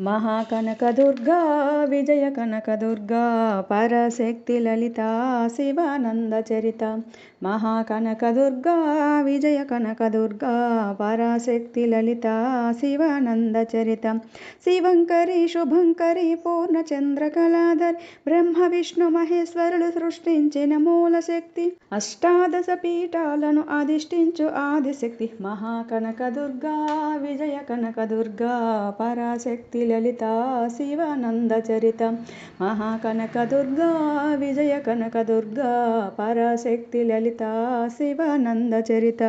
మహాకనకదుర్గా విజయ కనకదుర్గా పరశక్తి లలిత శివానంద చరిత. మహాకనకదుర్గా విజయ కనకదుర్గా పరశక్తి లలిత శివానంద చరిత. శివంకరి శుభంకరి పూర్ణచంద్రకళాధర్ బ్రహ్మ విష్ణు మహేశ్వరులు సృష్టించిన మూల శక్తి. అష్టాదశ పీఠాలను అధిష్ఠించు ఆదిశక్తి. మహాకనకదుర్గా విజయ కనకదుర్గా పరాశక్తి లలిత శివానంద చరిత. మహాకనకదుర్గా విజయ కనకదుర్గా పరాశక్తి లలిత శివానంద చరిత.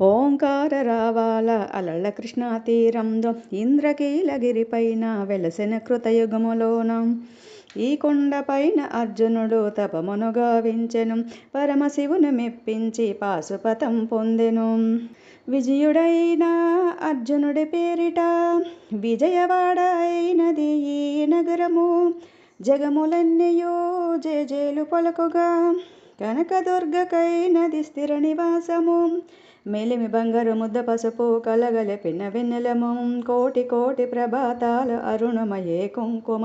ఓంకార రావాల అలళ్ళ కృష్ణా తీరంలో ఇంద్రకీలగిరిపైన వెలసిన కృతయుగములోన. ఈ కొండపైన అర్జునుడు తపమును గావించెను పరమశివుని మెప్పించి పాశుపతం పొందెను. విజయుడైన అర్జునుడి పేరిట విజయవాడ అయినది ఈ నగరము. జగములన్నయో జేజేలు పలుకుగా కనకదుర్గకైనది స్థిర నివాసము. మెలిమి బంగారు ముద్ద పసుపు కలగలిపిన వెన్నెలము కోటి కోటి ప్రభాతాల అరుణమయే కుంకుమ.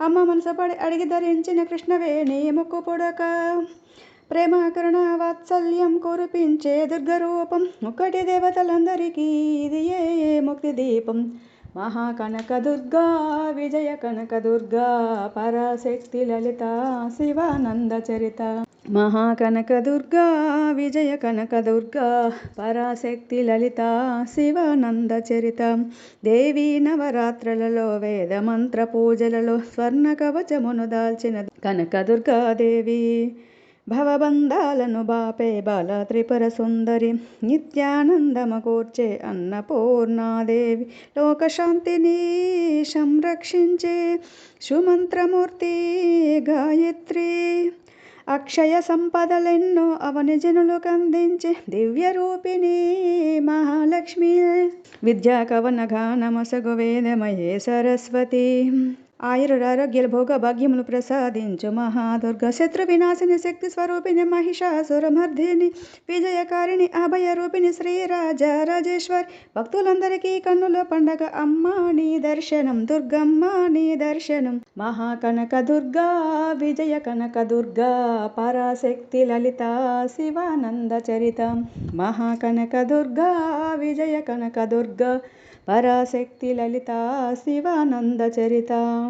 అమ్మ మనసపడి అడిగి ధరించిన కృష్ణవేణి ముక్కు పొడక. ప్రేమ కరుణ వాత్సల్యం కురిపించే దుర్గరూపం. ఒకటి దేవతలందరికీ ఇది ఏ ముక్తి దీపం? మహాకనకదుర్గా విజయ కనకదుర్గా పరాశక్తి లలిత శివానంద చరిత. మహాకనకదుర్గా విజయ కనకదుర్గా పరాశక్తి లలిత శివానంద చరిత దేవీ నవరాత్రులలో వేద మంత్ర పూజలలో స్వర్ణ కవచమును దాల్చిన కనకదుర్గాదేవి భవబంధాలను బాపే బాల త్రిపుర సుందరి నిత్యానందమ కూర్చే అన్నపూర్ణాదేవి. లోకశాంతిని సంరక్షించే సుమంత్రమూర్తి గాయత్రి. అక్షయ సంపదలెన్నో అవని జనులకు అందించే దివ్య రూపిణి మహాలక్ష్మి. విద్యా కవన గానమసగు వేదమయే సరస్వతి. ఆయురారోగ్యాల భోగ భాగ్యములు ప్రసాదించు మహాదుర్గ శత్రు వినాశిని శక్తి స్వరూపిణి మహిషాసురమర్ధిని విజయకారిణి అభయ రూపిణి శ్రీరాజ రాజేశ్వర్. భక్తులందరికీ కన్నుల పండగ. అమ్మా నీ దర్శనం. దుర్గమ్మ నీ దర్శనం. మహాకనక దుర్గా విజయ కనక దుర్గా పరాశక్తి లలిత శివానంద చరిత. మహాకనక దుర్గా విజయ కనక దుర్గా పరాశక్తి లలిత శివానంద చరితం.